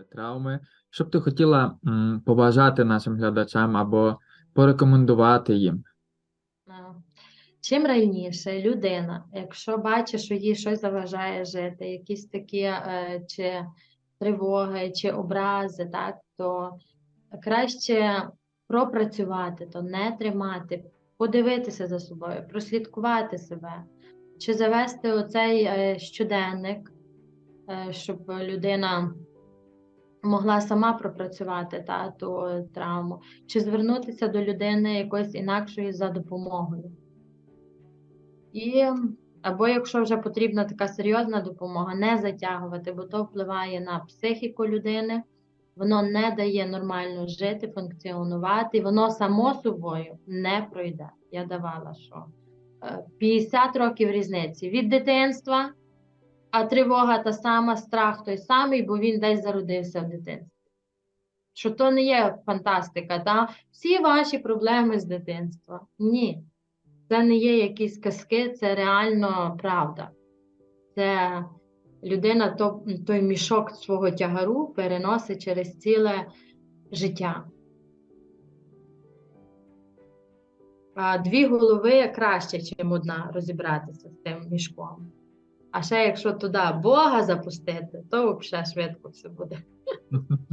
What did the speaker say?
е, травми. Що б ти хотіла побажати нашим глядачам або порекомендувати їм? Чим раніше людина, якщо бачить, що їй щось заважає жити, якісь такі е, чи тривоги, чи образи, так, то краще пропрацювати, то не тримати, подивитися за собою, прослідкувати себе, чи завести оцей е, щоденник, е, щоб людина могла сама пропрацювати та, ту травму, чи звернутися до людини якоїсь інакшої за допомогою. І або якщо вже потрібна така серйозна допомога, не затягувати, бо то впливає на психіку людини, воно не дає нормально жити, функціонувати, воно само собою не пройде. Я давала, що е, 50 років різниці від дитинства, а тривога та сама, страх той самий, бо він десь зародився в дитинстві. Що то не є фантастика, та всі ваші проблеми з дитинства. Ні. Це не є якісь казки, це реально правда. Це людина то, той мішок свого тягару переносить через ціле життя. Дві голови краще, ніж одна розібратися з тим мішком. А ще якщо туди Бога запустити, то взагалі швидко все буде.